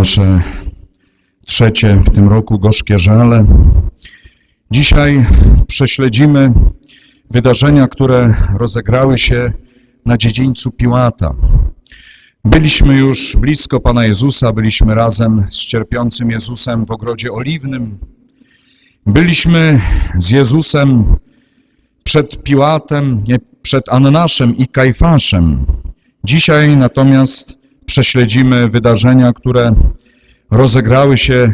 nasze trzecie w tym roku gorzkie żale. Dzisiaj prześledzimy wydarzenia, które rozegrały się na dziedzińcu Piłata. Byliśmy już blisko Pana Jezusa, byliśmy razem z cierpiącym Jezusem w ogrodzie oliwnym. Byliśmy z Jezusem przed Piłatem, nie, przed Annaszem i Kajfaszem. Dzisiaj natomiast prześledzimy wydarzenia, które rozegrały się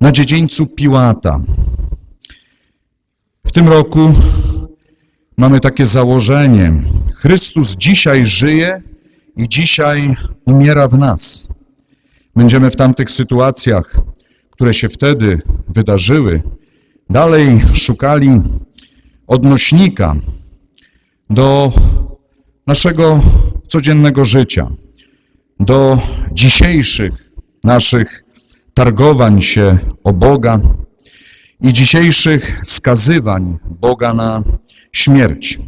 na dziedzińcu Piłata. W tym roku mamy takie założenie. Chrystus dzisiaj żyje i dzisiaj umiera w nas. Będziemy w tamtych sytuacjach, które się wtedy wydarzyły, dalej szukali odnośnika do naszego codziennego życia, do dzisiejszych naszych targowań się o Boga i dzisiejszych skazywań Boga na śmierć.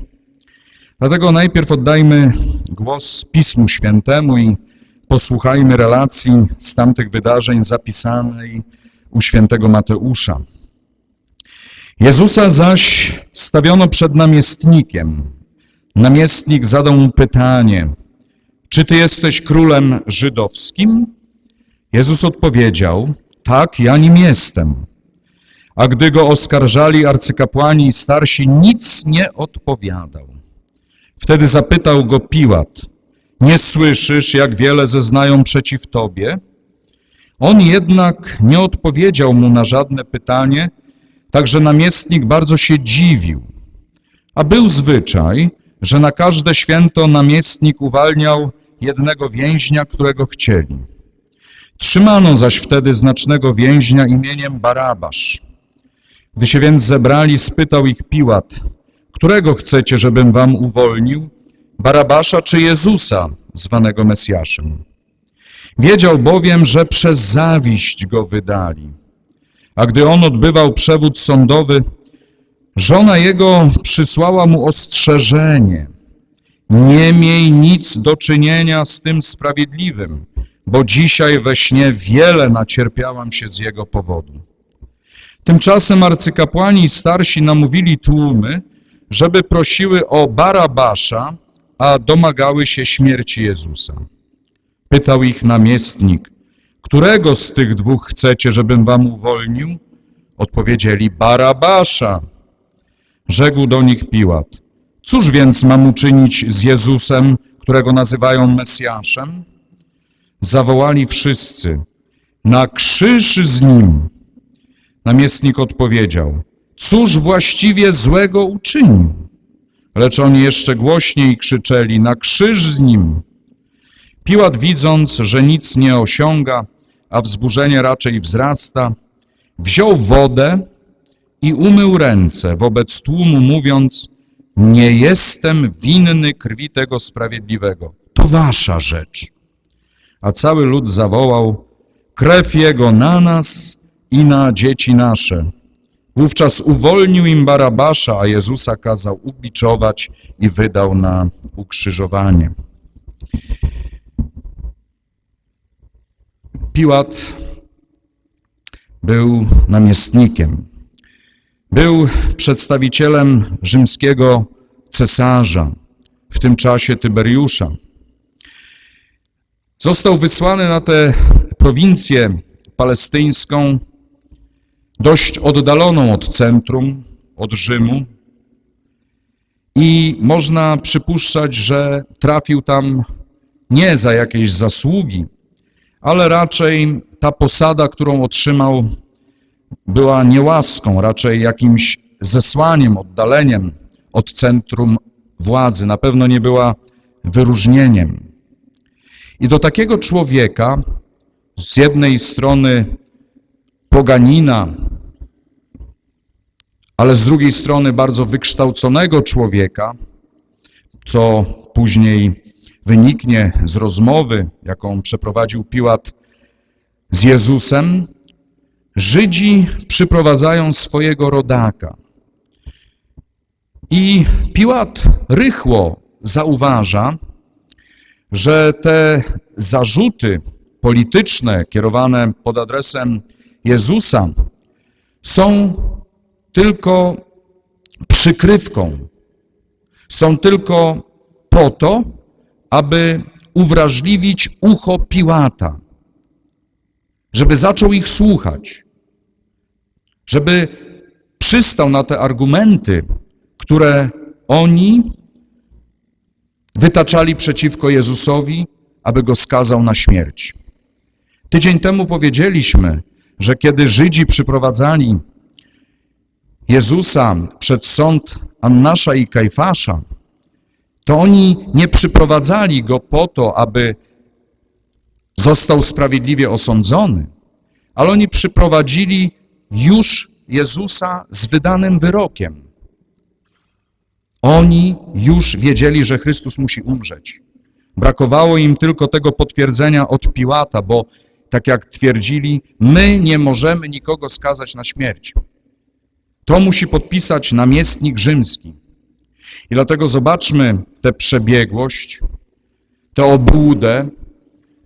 Dlatego najpierw oddajmy głos Pismu Świętemu i posłuchajmy relacji z tamtych wydarzeń zapisanej u świętego Mateusza. Jezusa zaś stawiono przed namiestnikiem. Namiestnik zadał mu pytanie, czy ty jesteś królem żydowskim? Jezus odpowiedział, tak, ja nim jestem. A gdy go oskarżali arcykapłani i starsi, nic nie odpowiadał. Wtedy zapytał go Piłat, nie słyszysz, jak wiele zeznają przeciw tobie? On jednak nie odpowiedział mu na żadne pytanie, także namiestnik bardzo się dziwił. A był zwyczaj, że na każde święto namiestnik uwalniał jednego więźnia, którego chcieli. Trzymano zaś wtedy znacznego więźnia imieniem Barabasz. Gdy się więc zebrali, spytał ich Piłat, którego chcecie, żebym wam uwolnił, Barabasza czy Jezusa, zwanego Mesjaszem? Wiedział bowiem, że przez zawiść go wydali. A gdy on odbywał przewód sądowy, żona jego przysłała mu ostrzeżenie. Nie miej nic do czynienia z tym sprawiedliwym, bo dzisiaj we śnie wiele nacierpiałam się z jego powodu. Tymczasem arcykapłani i starsi namówili tłumy, żeby prosiły o Barabasza, a domagały się śmierci Jezusa. Pytał ich namiestnik, którego z tych dwóch chcecie, żebym wam uwolnił? Odpowiedzieli, Barabasza. Rzekł do nich Piłat, cóż więc mam uczynić z Jezusem, którego nazywają Mesjaszem? Zawołali wszyscy, na krzyż z nim. Namiestnik odpowiedział, cóż właściwie złego uczynił? Lecz oni jeszcze głośniej krzyczeli, na krzyż z nim. Piłat widząc, że nic nie osiąga, a wzburzenie raczej wzrasta, wziął wodę i umył ręce wobec tłumu, mówiąc, nie jestem winny krwi tego sprawiedliwego. To wasza rzecz. A cały lud zawołał, krew jego na nas i na dzieci nasze. Wówczas uwolnił im Barabasza, a Jezusa kazał ubiczować i wydał na ukrzyżowanie. Piłat był namiestnikiem. Był przedstawicielem rzymskiego cesarza, w tym czasie Tyberiusza. Został wysłany na tę prowincję palestyńską, dość oddaloną od centrum, od Rzymu. I można przypuszczać, że trafił tam nie za jakieś zasługi, ale raczej ta posada, którą otrzymał, była niełaską, raczej jakimś zesłaniem, oddaleniem od centrum władzy. Na pewno nie była wyróżnieniem. I do takiego człowieka, z jednej strony poganina, ale z drugiej strony bardzo wykształconego człowieka, co później wyniknie z rozmowy, jaką przeprowadził Piłat z Jezusem, Żydzi przyprowadzają swojego rodaka. I Piłat rychło zauważa, że te zarzuty polityczne kierowane pod adresem Jezusa są tylko przykrywką, są tylko po to, aby uwrażliwić ucho Piłata, żeby zaczął ich słuchać, żeby przystał na te argumenty, które oni wytaczali przeciwko Jezusowi, aby go skazał na śmierć. Tydzień temu powiedzieliśmy, że kiedy Żydzi przyprowadzali Jezusa przed sąd Annasza i Kajfasza, to oni nie przyprowadzali go po to, aby został sprawiedliwie osądzony, ale oni przyprowadzili już Jezusa z wydanym wyrokiem. Oni już wiedzieli, że Chrystus musi umrzeć. Brakowało im tylko tego potwierdzenia od Piłata, bo tak jak twierdzili, my nie możemy nikogo skazać na śmierć. To musi podpisać namiestnik rzymski. I dlatego zobaczmy tę przebiegłość, tę obłudę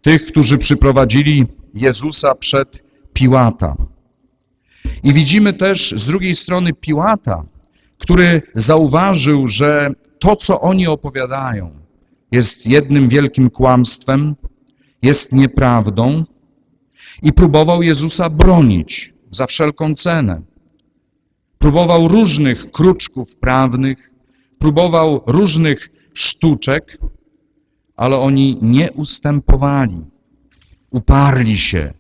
tych, którzy przyprowadzili Jezusa przed Piłata. I widzimy też z drugiej strony Piłata, który zauważył, że to, co oni opowiadają, jest jednym wielkim kłamstwem, jest nieprawdą i próbował Jezusa bronić za wszelką cenę. Próbował różnych kruczków prawnych, próbował różnych sztuczek, ale oni nie ustępowali. Uparli się,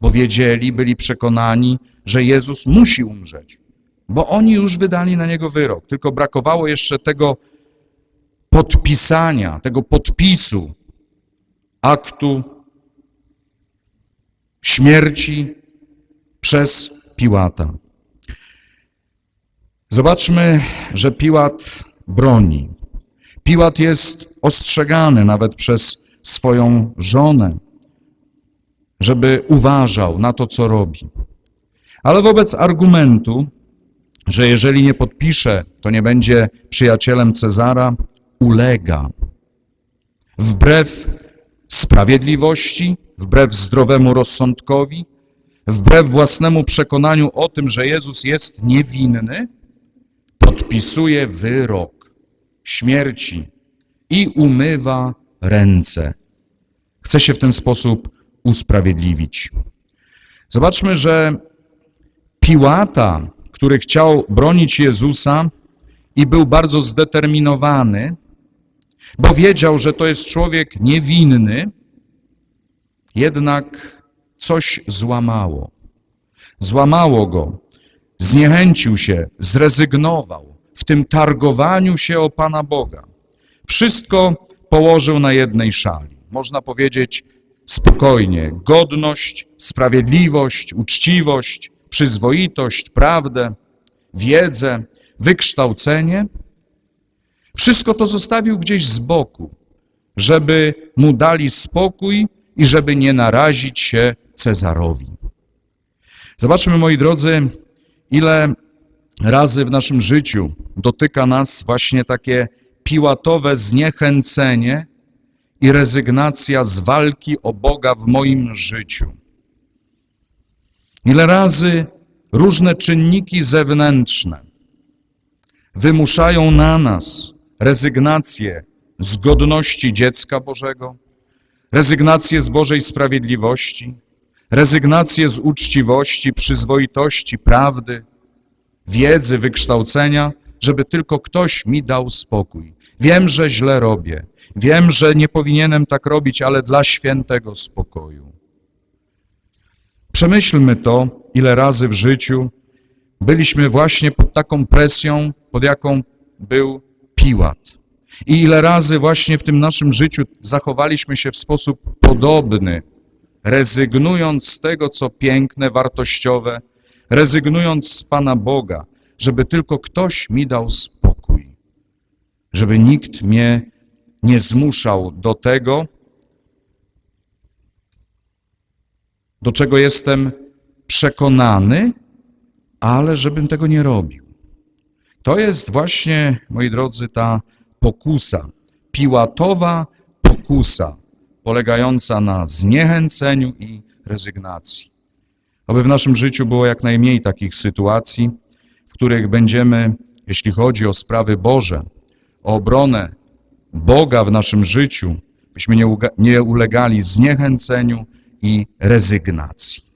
bo wiedzieli, byli przekonani, że Jezus musi umrzeć, bo oni już wydali na niego wyrok. Tylko brakowało jeszcze tego podpisania, tego podpisu aktu śmierci przez Piłata. Zobaczmy, że Piłat broni. Piłat jest ostrzegany nawet przez swoją żonę, żeby uważał na to, co robi. Ale wobec argumentu, że jeżeli nie podpisze, to nie będzie przyjacielem Cezara, ulega. Wbrew sprawiedliwości, wbrew zdrowemu rozsądkowi, wbrew własnemu przekonaniu o tym, że Jezus jest niewinny, podpisuje wyrok śmierci i umywa ręce. Chce się w ten sposób usprawiedliwić. Zobaczmy, że Piłata, który chciał bronić Jezusa i był bardzo zdeterminowany, bo wiedział, że to jest człowiek niewinny, jednak coś złamało. Złamało go, zniechęcił się, zrezygnował w tym targowaniu się o Pana Boga. Wszystko położył na jednej szali. Można powiedzieć spokojnie, godność, sprawiedliwość, uczciwość, przyzwoitość, prawdę, wiedzę, wykształcenie. Wszystko to zostawił gdzieś z boku, żeby mu dali spokój i żeby nie narazić się Cezarowi. Zobaczmy, moi drodzy, ile razy w naszym życiu dotyka nas właśnie takie piłatowe zniechęcenie i rezygnacja z walki o Boga w moim życiu. Ile razy różne czynniki zewnętrzne wymuszają na nas rezygnację z godności dziecka Bożego, rezygnację z Bożej sprawiedliwości, rezygnację z uczciwości, przyzwoitości, prawdy, wiedzy, wykształcenia, żeby tylko ktoś mi dał spokój. Wiem, że źle robię, wiem, że nie powinienem tak robić, ale dla świętego spokoju. Przemyślmy to, ile razy w życiu byliśmy właśnie pod taką presją, pod jaką był Piłat. I ile razy właśnie w tym naszym życiu zachowaliśmy się w sposób podobny, rezygnując z tego, co piękne, wartościowe, rezygnując z Pana Boga, żeby tylko ktoś mi dał spokój, żeby nikt mnie nie zmuszał do tego, do czego jestem przekonany, ale żebym tego nie robił. To jest właśnie, moi drodzy, ta pokusa, piłatowa pokusa polegająca na zniechęceniu i rezygnacji. Aby w naszym życiu było jak najmniej takich sytuacji, w których będziemy, jeśli chodzi o sprawy Boże, o obronę Boga w naszym życiu, byśmy nie, nie ulegali zniechęceniu i rezygnacji.